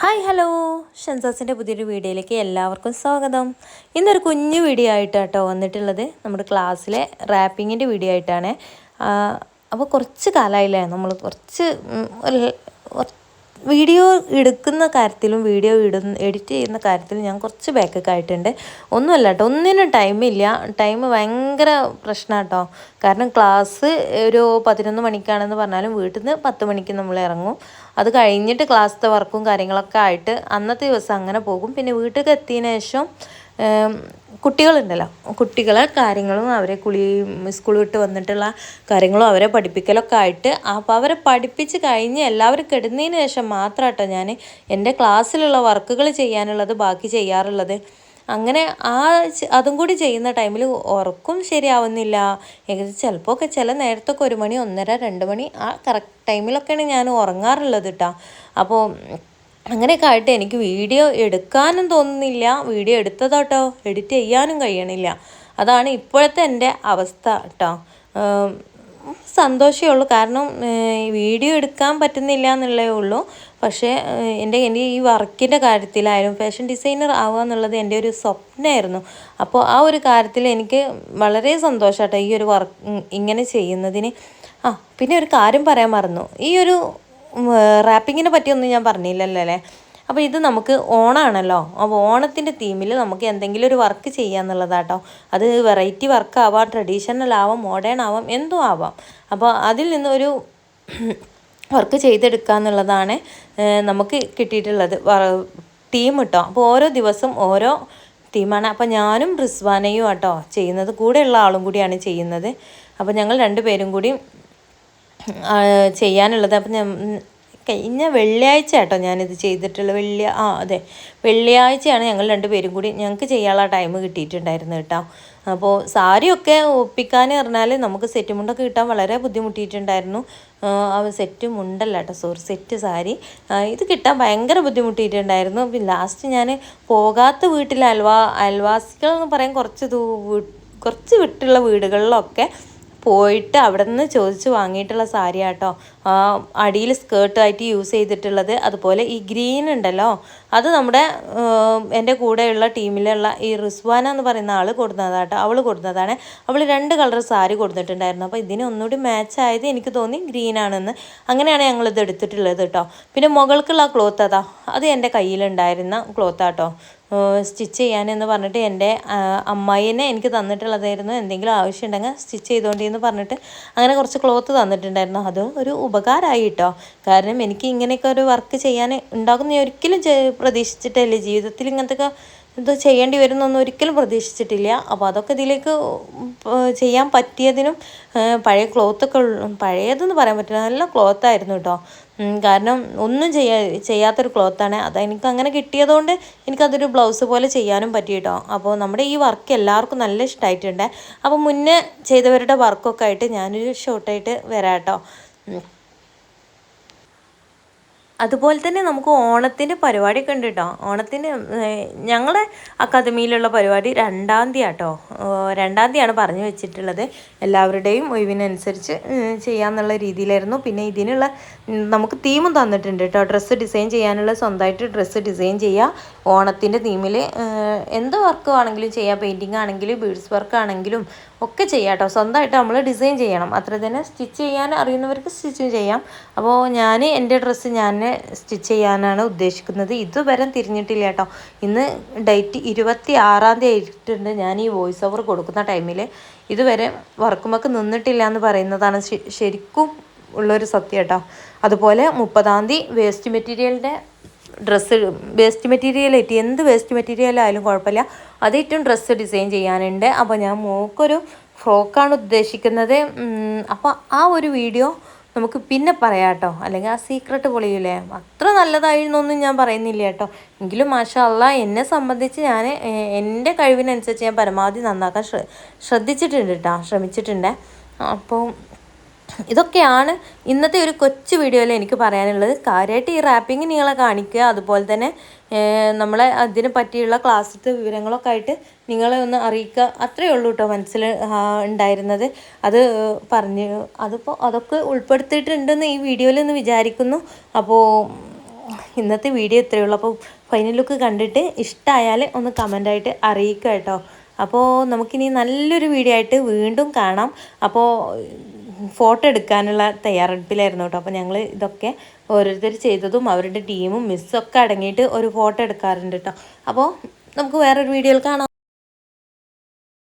Hi hello. ഷൻസാസിന്റെ പുതിയൊരു വീഡിയോയിലേക്ക് എല്ലാവർക്കും സ്വാഗതം. ഇന്നൊരു കുഞ്ഞു വീഡിയോ ആയിട്ട് കേട്ടോ വന്നിട്ടുള്ളത്. നമ്മുടെ ക്ലാസ്സിലെ റാപ്പിങ്ങിന്റെ വീഡിയോ ആയിട്ടാണ്. അപ്പോൾ കുറച്ച് കാലമായില്ലേ? നമ്മൾ കുറച്ച് വീഡിയോ എടുക്കുന്ന കാര്യത്തിലും വീഡിയോ ഇടുന്ന എഡിറ്റ് ചെയ്യുന്ന കാര്യത്തിലും ഞാൻ കുറച്ച് ബാക്കൊക്കെ ആയിട്ടുണ്ട്. ഒന്നുമല്ല കേട്ടോ ഒന്നിനും ടൈമില്ല ടൈം ഭയങ്കര പ്രശ്നമാണ് കേട്ടോ കാരണം ക്ലാസ് ഒരു പതിനൊന്ന് മണിക്കാണെന്ന് പറഞ്ഞാലും വീട്ടിൽ നിന്ന് പത്ത് മണിക്ക് നമ്മൾ ഇറങ്ങും. അത് കഴിഞ്ഞിട്ട് ക്ലാസ്സിലെ വർക്കും കാര്യങ്ങളൊക്കെ ആയിട്ട് അന്നത്തെ ദിവസം അങ്ങനെ പോകും. പിന്നെ വീട്ടിൽ എത്തിയതിനു ശേഷം കുട്ടികളുണ്ടല്ലോ. കുട്ടികളെ കാര്യങ്ങളും അവരെ കുളി സ്കൂൾ വിട്ട് വന്നിട്ടുള്ള കാര്യങ്ങളും അവരെ പഠിപ്പിക്കലൊക്കെ ആയിട്ട് അപ്പോൾ അവരെ പഠിപ്പിച്ച് കഴിഞ്ഞ് എല്ലാവരും കിടന്നതിന് ശേഷം മാത്രം കേട്ടോ ഞാൻ എന്റെ ക്ലാസ്സിലുള്ള വർക്കുകൾ ചെയ്യാനുള്ളത് ബാക്കി ചെയ്യാറുള്ളത്. അങ്ങനെ ആ അതും കൂടി ചെയ്യുന്ന ടൈമിൽ ഉറക്കും ശരിയാവുന്നില്ല. ഏകദേശം ചിലപ്പോൾ ഒക്കെ ചില നേരത്തൊക്കെ ഒരു മണി ഒന്നര രണ്ട് മണി ആ കറക്റ്റ് ടൈമിലൊക്കെയാണ് ഞാൻ ഉറങ്ങാറുള്ളത് കേട്ടോ അപ്പോൾ അങ്ങനെയൊക്കെ ആയിട്ട് എനിക്ക് വീഡിയോ എടുക്കാനും തോന്നുന്നില്ല. വീഡിയോ എടുത്തതോട്ടോ. എഡിറ്റ് ചെയ്യാനും കഴിയണില്ല. അതാണ് ഇപ്പോഴത്തെ എന്റെ അവസ്ഥ കേട്ടോ സന്തോഷമേ ഉള്ളൂ. കാരണം വീഡിയോ എടുക്കാൻ പറ്റുന്നില്ല എന്നുള്ളേ ഉള്ളൂ. പക്ഷേ എന്റെ എന്റെ ഈ വർക്കിന്റെ കാര്യത്തിലായാലും ഫാഷൻ ഡിസൈനർ ആവുക എന്നുള്ളത് എന്റെ ഒരു സ്വപ്നമായിരുന്നു. അപ്പോൾ ആ ഒരു കാര്യത്തിൽ എനിക്ക് വളരെ സന്തോഷമാട്ടോ ഈ ഒരു വർക്ക് ഇങ്ങനെ ചെയ്യുന്നതിന്. ആ പിന്നെ ഒരു കാര്യം പറയാൻ മറന്നു. ഈ ഒരു റാപ്പിങ്ങിനെ പറ്റിയൊന്നും ഞാൻ പറഞ്ഞില്ലല്ലോ അല്ലേ? അപ്പോൾ ഇത് നമുക്ക് ഓണാണല്ലോ. അപ്പോൾ ഓണത്തിന്റെ തീമിൽ നമുക്ക് എന്തെങ്കിലും ഒരു വർക്ക് ചെയ്യാന്നുള്ളതാട്ടോ. അത് വെറൈറ്റി വർക്ക് ആവാം ട്രഡീഷണൽ ആവാം മോഡേൺ ആവാം എന്തും ആവാം. അപ്പോൾ അതിൽ നിന്നൊരു വർക്ക് ചെയ്തെടുക്കുക എന്നുള്ളതാണ് നമുക്ക് കിട്ടിയിട്ടുള്ളത്. ടീം കേട്ടോ അപ്പോൾ ഓരോ ദിവസം ഓരോ തീമാണ് അപ്പോൾ ഞാനും റിസ്വാനയും ആട്ടോ ചെയ്യുന്നത്. കൂടെയുള്ള ആളും കൂടിയാണ് ചെയ്യുന്നത്. അപ്പോൾ ഞങ്ങൾ രണ്ടുപേരും കൂടി ചെയ്യാനുള്ളത്. അപ്പം കഴിഞ്ഞ വെള്ളിയാഴ്ച കേട്ടോ ഞാനിത് ചെയ്തിട്ടുള്ളത് വെള്ളി ആ അതെ. വെള്ളിയാഴ്ചയാണ് ഞങ്ങൾ രണ്ടുപേരും കൂടി ഞങ്ങൾക്ക് ചെയ്യാനുള്ള ടൈം കിട്ടിയിട്ടുണ്ടായിരുന്നു കേട്ടോ. അപ്പോൾ സാരിയൊക്കെ ഒപ്പിക്കാൻ പറഞ്ഞാൽ നമുക്ക് സെറ്റ് മുണ്ടൊക്കെ കിട്ടാൻ വളരെ ബുദ്ധിമുട്ടിയിട്ടുണ്ടായിരുന്നു. ആ, സെറ്റ് മുണ്ടല്ല കേട്ടോ സോറി സെറ്റ് സാരി. ഇത് കിട്ടാൻ ഭയങ്കര ബുദ്ധിമുട്ടിയിട്ടുണ്ടായിരുന്നു. ലാസ്റ്റ് ഞാൻ പോകാത്ത വീട്ടിലെ അയൽവാ അയൽവാസികൾ എന്ന് പറയാൻ കുറച്ച് കുറച്ച് വിട്ടുള്ള വീടുകളിലൊക്കെ പോയിട്ട് അവിടെ നിന്ന് ചോദിച്ച് വാങ്ങിയിട്ടുള്ള സാരി ആട്ടോ അടിയിൽ സ്കേർട്ടായിട്ട് യൂസ് ചെയ്തിട്ടുള്ളത്. അതുപോലെ ഈ ഗ്രീൻ ഉണ്ടല്ലോ. അത് നമ്മുടെ എന്റെ കൂടെയുള്ള ടീമിലുള്ള ഈ റിസ്വാന എന്ന് പറയുന്ന ആൾ കൊടുക്കുന്നതാട്ടോ അവൾ കൊടുത്തതാണ് അവൾ രണ്ട് കളർ സാരി കൊടുത്തിട്ടുണ്ടായിരുന്നു. അപ്പോൾ ഇതിന് ഒന്നുകൂടി മാച്ച് ആയത് എനിക്ക് തോന്നി ഗ്രീൻ ആണെന്ന്. അങ്ങനെയാണ് ഞങ്ങളിത് എടുത്തിട്ടുള്ളത് കേട്ടോ പിന്നെ മുകൾക്കുള്ള ക്ലോത്ത് അതാ. അത് എന്റെ കയ്യിലുണ്ടായിരുന്ന ക്ലോത്താട്ടോ സ്റ്റിച്ച് ചെയ്യാനെന്ന് പറഞ്ഞിട്ട് എന്റെ അമ്മായിനെ എനിക്ക് തന്നിട്ടുള്ളതായിരുന്നു. എന്തെങ്കിലും ആവശ്യമുണ്ടെങ്കിൽ സ്റ്റിച്ച് ചെയ്തോണ്ടി എന്ന് പറഞ്ഞിട്ട് അങ്ങനെ കുറച്ച് ക്ലോത്ത് തന്നിട്ടുണ്ടായിരുന്നു. അത് ഒരു ഉപകാരമായി കേട്ടോ കാരണം എനിക്ക് ഇങ്ങനെയൊക്കെ ഒരു വർക്ക് ചെയ്യാൻ ഉണ്ടാകുന്ന ഒരിക്കലും പ്രതീക്ഷിച്ചിട്ടില്ല ജീവിതത്തിൽ ഇങ്ങനത്തെ ഇത് ചെയ്യേണ്ടി വരുന്നൊന്നും ഒരിക്കലും പ്രതീക്ഷിച്ചിട്ടില്ല. അപ്പോൾ അതൊക്കെ ഇതിലേക്ക് ചെയ്യാൻ പറ്റിയതിനും പഴയ ക്ലോത്തൊക്കെ പഴയതെന്ന് പറയാൻ പറ്റില്ല. നല്ല ക്ലോത്തായിരുന്നു കേട്ടോ. കാരണം ഒന്നും ചെയ്യാ ചെയ്യാത്തൊരു ക്ലോത്താണ്. അത് എനിക്ക് അങ്ങനെ കിട്ടിയതുകൊണ്ട് എനിക്കതൊരു ബ്ലൗസ് പോലെ ചെയ്യാനും പറ്റി കേട്ടോ. അപ്പോൾ നമ്മുടെ ഈ വർക്ക് എല്ലാവർക്കും നല്ല ഇഷ്ടമായിട്ടുണ്ട് അപ്പോൾ മുന്നേ ചെയ്തവരുടെ വർക്കൊക്കെ ആയിട്ട് ഞാനൊരു ഷോർട്ടായിട്ട് വരാം കേട്ടോ. അതുപോലെ തന്നെ നമുക്ക് ഓണത്തിന്റെ പരിപാടിയൊക്കെ ഉണ്ട് കേട്ടോ ഓണത്തിന് ഞങ്ങളുടെ അക്കാദമിയിലുള്ള പരിപാടി രണ്ടാം തീയതി ആട്ടോ. രണ്ടാം തീയതിയാണ് പറഞ്ഞു വെച്ചിട്ടുള്ളത്. എല്ലാവരുടെയും ഒഴിവിനനുസരിച്ച് ചെയ്യാമെന്നുള്ള രീതിയിലായിരുന്നു. പിന്നെ ഇതിനുള്ള നമുക്ക് തീമും തന്നിട്ടുണ്ട് കേട്ടോ ഡ്രസ്സ് ഡിസൈൻ ചെയ്യാനുള്ള സ്വന്തമായിട്ട് ഡ്രസ്സ് ഡിസൈൻ ചെയ്യുക ഓണത്തിന്റെ തീമിൽ എന്ത് വർക്ക് ആണെങ്കിലും ചെയ്യാം. പെയിന്റിങ് ആണെങ്കിലും ബീഡ്സ് വർക്ക് ആണെങ്കിലും ഒക്കെ ചെയ്യാം കേട്ടോ സ്വന്തമായിട്ട് നമ്മൾ ഡിസൈൻ ചെയ്യണം. അത്ര തന്നെ സ്റ്റിച്ച് ചെയ്യാൻ അറിയുന്നവർക്ക് സ്റ്റിച്ചും ചെയ്യാം. അപ്പോൾ ഞാൻ എന്റെ ഡ്രസ്സ് ഞാൻ സ്റ്റിച്ച് ചെയ്യാനാണ് ഉദ്ദേശിക്കുന്നത്. ഇതുവരെ തിരിഞ്ഞിട്ടില്ല കേട്ടോ. ഇന്ന് ഡേറ്റ് ഇരുപത്തി ആറാം തീയതി ആയിട്ടുണ്ട്. ഞാൻ ഈ വോയിസ് ഓവർ കൊടുക്കുന്ന ടൈമിൽ ഇതുവരെ വർക്കുമൊക്കെ നിന്നിട്ടില്ല എന്ന് പറയുന്നതാണ് ശരിക്കും ഉള്ളൊരു സത്യം കേട്ടോ. അതുപോലെ മുപ്പതാം തീയതി വേസ്റ്റ് മെറ്റീരിയലിന്റെ ഡ്രസ്സ് വേസ്റ്റ് മെറ്റീരിയൽ ആയിട്ട് എന്ത് വേസ്റ്റ് മെറ്റീരിയൽ ആയാലും കുഴപ്പമില്ല. അതേറ്റവും ഡ്രസ്സ് ഡിസൈൻ ചെയ്യാനുണ്ട്. അപ്പോൾ ഞാൻ മോക്കൊരു ഫ്രോക്കാണ് ഉദ്ദേശിക്കുന്നത്. അപ്പോൾ ആ ഒരു വീഡിയോ നമുക്ക് പിന്നെ പറയാം കേട്ടോ അല്ലെങ്കിൽ ആ സീക്രട്ട് പൊളിയില്ലേ അത്ര നല്ലതായിരുന്നൊന്നും ഞാൻ പറയുന്നില്ല കേട്ടോ. എങ്കിലും മാഷാ അല്ല എന്നെ സംബന്ധിച്ച് ഞാൻ എന്റെ കഴിവിനനുസരിച്ച് ഞാൻ പരമാവധി നന്നാക്കാൻ ശ്ര ശ്രദ്ധിച്ചിട്ടുണ്ട് കേട്ടോ. ശ്രമിച്ചിട്ടുണ്ട്. അപ്പോൾ ഇതൊക്കെയാണ് ഇന്നത്തെ ഒരു കൊച്ചു വീഡിയോയിൽ എനിക്ക് പറയാനുള്ളത്. കാര്യമായിട്ട് ഈ റാപ്പിംഗ് നിങ്ങളെ കാണിക്കുക. അതുപോലെ തന്നെ നമ്മളെ അതിനെ പറ്റിയുള്ള ക്ലാസ്സിലത്തെ വിവരങ്ങളൊക്കെ ആയിട്ട് നിങ്ങളെ ഒന്ന് അറിയിക്കുക. അത്രയേ ഉള്ളൂ കേട്ടോ മനസ്സിൽ ഉണ്ടായിരുന്നത്. അത് പറഞ്ഞു അതിപ്പോൾ അതൊക്കെ ഉൾപ്പെടുത്തിയിട്ടുണ്ടെന്ന് ഈ വീഡിയോയിൽ ഒന്ന് വിചാരിക്കുന്നു. അപ്പോൾ ഇന്നത്തെ വീഡിയോ ഇത്രയേ ഉള്ളൂ. അപ്പോൾ ഫൈനൽ ലുക്ക് കണ്ടിട്ട് ഇഷ്ടമായാൽ ഒന്ന് കമന്റായിട്ട് അറിയിക്കുക കേട്ടോ അപ്പോൾ നമുക്കിനി നല്ലൊരു വീഡിയോ ആയിട്ട് വീണ്ടും കാണാം. അപ്പോൾ ഫോട്ടോ എടുക്കാനുള്ള തയ്യാറെടുപ്പിലായിരുന്നു കേട്ടോ. അപ്പോൾ ഞങ്ങൾ ഇതൊക്കെ ഓരോരുത്തർ ചെയ്തതും അവരുടെ ടീമും മിസ്സൊക്കെ അടങ്ങിയിട്ട് ഒരു ഫോട്ടോ എടുക്കാറുണ്ട് കേട്ടോ. അപ്പോൾ നമുക്ക് വേറൊരു വീഡിയോയിൽ കാണാം.